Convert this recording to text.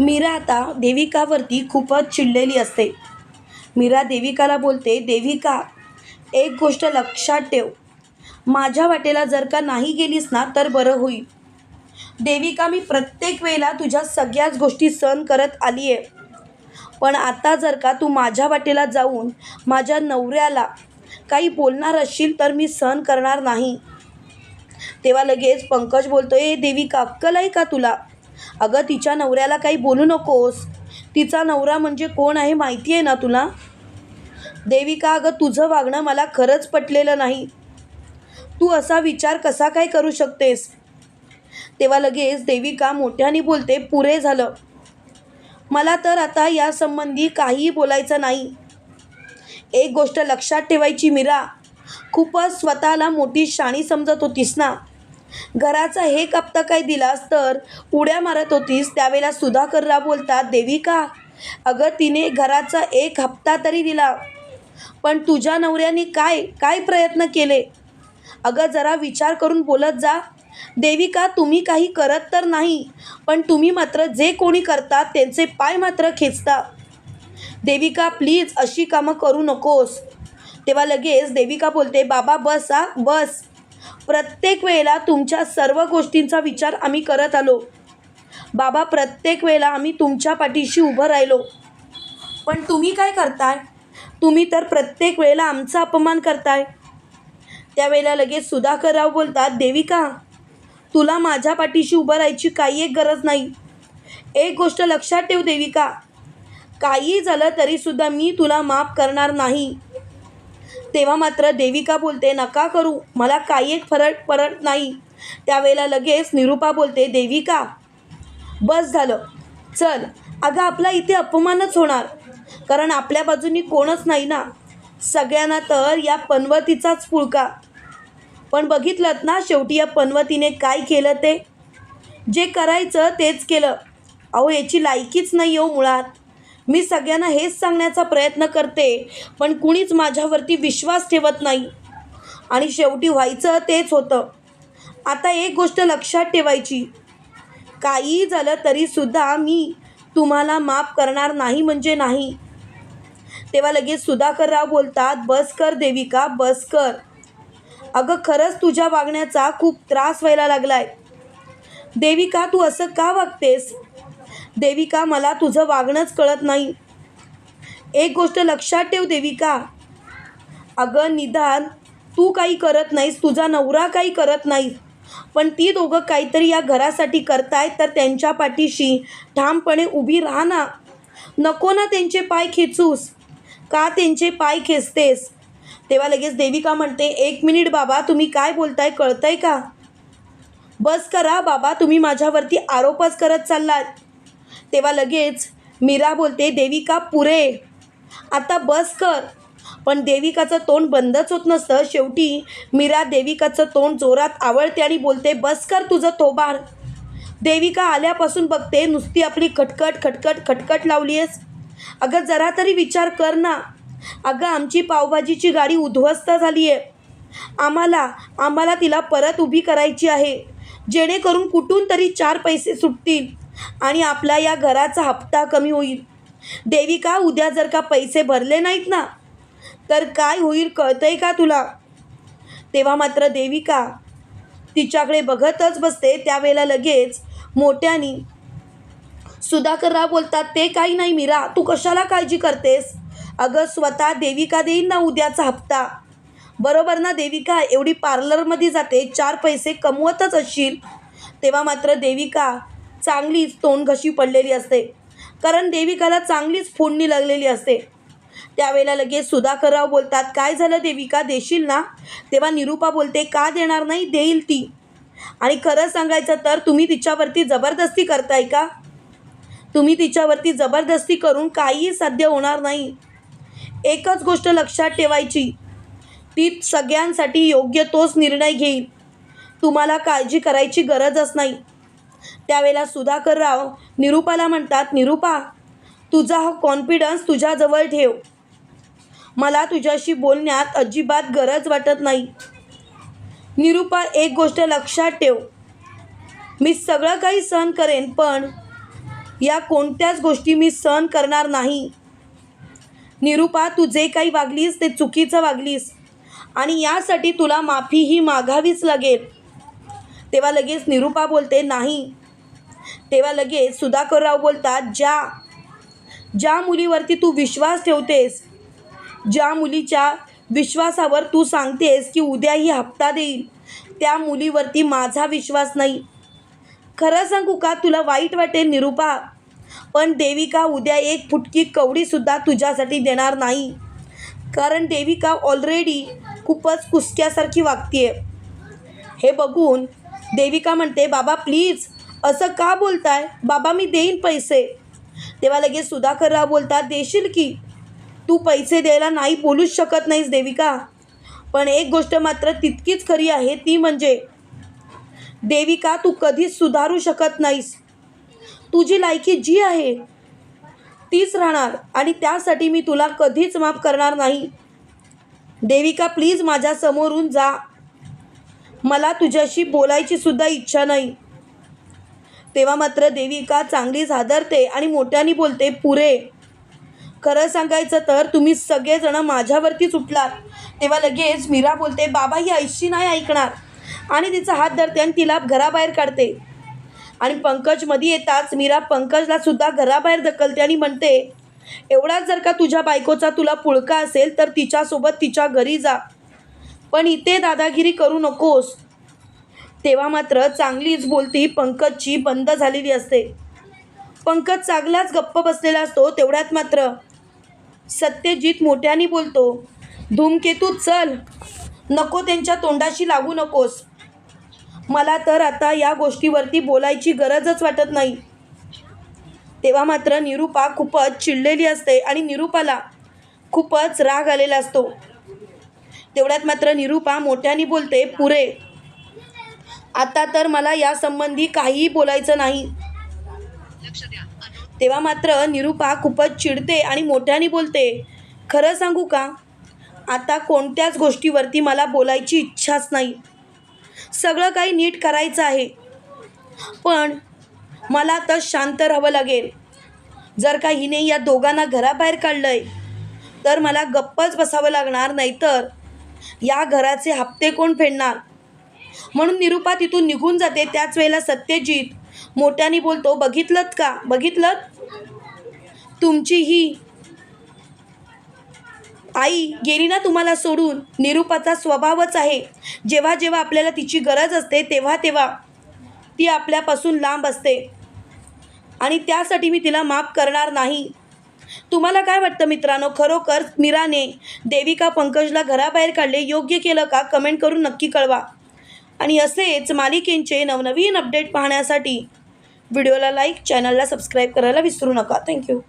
मीरा आता देविकावरती खूपच चिडलेली असते. मीरा देविकाला बोलते देविका एक गोष्ट लक्षात ठेव. माझ्या वाटेला जर का नाही गेलीस ना तर बरं होईल. देविका मी प्रत्येक वेळेला तुझ्या सगळ्याच गोष्टी सहन करत आली आहे पण आता जर का तू माझ्या वाटेला जाऊन माझ्या नवऱ्याला काही बोलणार असशील तर मी सहन करणार नाही. तेव्हा लगेच पंकज बोलतो ए देविका अक्कल आहे का तुला? अगं तिच्या नवऱ्याला काही बोलू नकोस. तिचा नवरा म्हणजे कोण आहे माहिती आहे ना तुला? देविका अगं तुझं वागणं मला खरंच पटलेलं नाही. तू असा विचार कसा काय करू शकतेस? तेव्हा लगेच देविका मोठ्याने बोलते पुरे झालं. मला तर आता यासंबंधी काहीही बोलायचं नाही. एक गोष्ट लक्षात ठेवायची मीरा. खूपच स्वतःला मोठी शाणी समजत होतीस ना? घराचा हे हप्ता काय दिलास तर उड्या मारत होतीस त्यावेळेला सुधाकरला बोलतात देविका अगं तिने घराचा एक हप्ता तरी दिला. पण तुझ्या नवऱ्याने काय काय प्रयत्न केले? अगं जरा विचार करून बोलत जा. देविका तुम्ही काही करत तर नाही पण तुम्ही मात्र जे कोणी करतात त्यांचे पाय मात्र खेचता. देविका प्लीज अशी कामं करू नकोस. तेव्हा लगेच देविका बोलते बाबा बस हा बस. प्रत्येक वेळेला तुमच्या सर्व गोष्टींचा विचार आम्ही करत आलो. बाबा प्रत्येक वेळेला आम्ही तुमच्या पाठीशी उभं राहिलो. पण तुम्ही काय करताय? तुम्ही तर प्रत्येक वेळेला आमचा अपमान करताय. त्यावेळेला लगेच सुधाकरराव बोलतात देविका तुला माझ्या पाठीशी उभं राहायची काही एक गरज नाही. एक गोष्ट लक्षात ठेव देविका. काही झालं तरीसुद्धा मी तुला माफ करणार नाही. तेव्हा मात्र देविका बोलते नका करू मला काही एक फरक पडत नाही. त्यावेळेला लगेच निरूपा बोलते देविका बस झालं. चल अगं आपला इथे अपमानच होणार. कारण आपल्या बाजूनी कोणच नाही ना. सगळ्यांना तर या पनवतीचाच पुळका पण बघितलं ना शेवटी या पनवतीने काय केलं ते? जे करायचं तेच केलं. अहो याची लायकीच नाही हो मुळात. मी सगळ्यांना हेच सांगण्याचा प्रयत्न करते पण कुणीच माझ्यावरती विश्वास ठेवत नाही. आणि शेवटी व्हायचं तेच होतं. आता एक गोष्ट लक्षात ठेवायची. काही झालं तरीसुद्धा मी तुम्हाला माफ करणार नाही म्हणजे नाही. तेव्हा लगेच सुधाकरराव बोलतात बस कर देविका बस कर. अगं खरंच तुझ्या वागण्याचा खूप त्रास व्हायला लागलाय. देविका तू असं का वागतेस? देविका मला तुझं वागणंच कळत नाही. एक गोष्ट लक्षात ठेव देविका. अगं निदान तू काही करत नाहीस तुझा नवरा काही करत नाही पण ती दोघं काहीतरी या घरासाठी करतायत तर त्यांच्या पाठीशी ठामपणे उभी राहा ना. नको ना त्यांचे पाय खेचूस. का त्यांचे पाय खेचतेस? तेव्हा लगेच देविका म्हणते एक मिनिट बाबा तुम्ही काय बोलताय कळतंय का? बस करा बाबा तुम्ही माझ्यावरती आरोपच करत चाललात. तेव्हा लगेच मीरा बोलते देविका पुरे. आता बस कर. पण देविकाचं तोंड बंदच होत नसतं. शेवटी मीरा देविकाचं तोंड जोरात आवळते आणि बोलते बस कर तुझं तोबार देविका आल्यापासून बघते नुसती आपली खटखट खटखट खटखट लावली आहेस अगं जरा तरी विचार कर ना. अगं आमची पावभाजीची गाडी उद्ध्वस्त झाली आहे आम्हाला आम्हाला तिला परत उभी करायची आहे. जेणेकरून कुठून तरी चार पैसे सुटतील. आणि आपला या घराचा हप्ता कमी होईल. देविका उद्या जर का पैसे भरले नाहीत ना तर काय होईल कळतंय का तुला? तेव्हा मात्र देविका तिच्याकडे बघतच बसते. त्यावेळेला लगेच मोठ्यानी सुधाकरराव बोलतात ते काही नाही मीरा तू कशाला काळजी करतेस? अगं स्वतः देविका देईन ना उद्याचा हप्ता. बरोबर ना देविका एवढी पार्लरमध्ये जाते चार पैसे कमवतच असशील. तेव्हा मात्र देविका चांगलीच तोंडघशी पडलेली असते. कारण देविकाला चांगलीच फोडणी लागलेली असते. त्यावेळेला लगेच सुधाकरराव बोलतात काय झालं देविका? देशील ना? तेव्हा निरूपा बोलते का देणार नाही? देईल ती. आणि खरं सांगायचं तर तुम्ही तिच्यावरती जबरदस्ती करताय का? तुम्ही तिच्यावरती जबरदस्ती करून काहीही साध्य होणार नाही. एकच गोष्ट लक्षात ठेवायची ती सगळ्यांसाठी योग्य तोच निर्णय घेईल. तुम्हाला काळजी करायची गरजच नाही. त्यावेळेला सुधाकरराव निरूपाला म्हणतात निरूपा तुझा हा कॉन्फिडन्स तुझ्याजवळ ठेव. मला तुझ्याशी बोलण्यात अजिबात गरज वाटत नाही. निरूपा एक गोष्ट लक्षात ठेव. मी सगळं काही सहन करेन पण या कोणत्याच गोष्टी मी सहन करणार नाही. निरुपा तू जे काही वागलीस ते चुकीचं वागलीस आणि यासाठी तुला माफीही मागावीच लागेल. तेव्हा लगेच निरुपा बोलते नाही. तेव्हा लगेच सुधाकरराव बोलतात ज्या ज्या मुलीवरती तू विश्वास ठेवतेस ज्या मुलीच्या विश्वासावर तू सांगतेस की उद्याही हप्ता देईल त्या मुलीवरती माझा विश्वास नाही. खरं सांगू का तुला वाईट वाटेल निरुपा पण देविका उद्या एक फुटकी कवडीसुद्धा तुझ्यासाठी देणार नाही. कारण देविका ऑलरेडी खूपच कुसक्यासारखी वागते हे बघून देविका म्हणते बाबा प्लीज असं का बोलताय? बाबा मी देईन पैसे. तेव्हा लगेच सुधाकरराव बोलतात देशील की? तू पैसे द्यायला नाही बोलूच शकत नाहीस देविका. पण एक गोष्ट मात्र तितकीच खरी आहे ती म्हणजे देविका तू कधीच सुधारू शकत नाहीस. तुझी लायकी जी आहे तीच राहणार आणि त्यासाठी मी तुला कधीच माफ करणार नाही. देविका प्लीज माझ्या समोरून जा. मला तुझ्याशी बोलायची सुद्धा इच्छा नाही. तेव्हा मात्र देविका चांगलीच हादरते आणि मोठ्याने बोलते पुरे खरं सांगायचं तर तुम्ही सगळेजण माझ्यावरतीच उठलात. तेव्हा लगेच मीरा बोलते बाबा ही ऐशी नाही ऐकणार. आणि तिचा हात धरते आणि तिला घराबाहेर काढते. आणि पंकजमध्ये येताच मीरा पंकजला सुद्धा घराबाहेर ढकलते आणि म्हणते एवढाच जर का तुझ्या बायकोचा तुला पुळका असेल तर तिच्यासोबत तिच्या घरी जा. पण इथे दादागिरी करू नकोस. तेव्हा मात्र चांगलीच बोलती पंकजची बंद झालेली असते. पंकज चांगलाच गप्प बसलेला असतो तेवढ्यात मात्र. सत्यजित मोठ्याने बोलतो धूमकेतू चल. नको त्यांच्या तोंडाशी लागू नकोस. मला तर आता या गोष्टीवरती बोलायची गरजच वाटत नाही. तेव्हा मात्र निरुपा खूपच चिडलेली असते आणि निरुपाला खूपच राग आलेला असतो. तेवढ्यात मात्र निरुपा मोठ्याने बोलते पुरे आता तर मला यासंबंधी काहीही बोलायचं नाही. तेव्हा मात्र निरुपा खूपच चिडते आणि मोठ्याने बोलते खरं सांगू का? आता कोणत्याच गोष्टीवरती मला बोलायची इच्छाच नाही. सगळं काही नीट करायचं आहे. पण मला आता शांत राहावं लागेल. जर का हिने या दोघांना घराबाहेर काढलं आहे तर मला गप्पच बसावं लागणार नाहीतर या घराचे हप्ते कोण फेडणार? म्हणून निरुपा तिथून निघून जाते. त्याच वेळेला सत्यजित मोठ्याने बोलतो बघितलं का? बघितलं तुमची ही आई गेली ना तुम्हाला सोडून? निरुपाचा स्वभावच आहे. जेव्हा जेव्हा आपल्याला तिची गरज असते तेव्हा तेव्हा ती आपल्यापासून लांब असते. आणि त्यासाठी मी तिला माफ करणार नाही. तुम्हाला काय वाटतं मित्रांनो? खरोखर मीराने देविका पंकजला घराबाहेर काढले योग्य केलं का? कमेंट करून नक्की कळवा. आणि असेच मालिकेंचे नवनवीन अपडेट पाहण्यासाठी व्हिडिओला लाईक चॅनलला सबस्क्राईब करायला विसरू नका. थँक्यू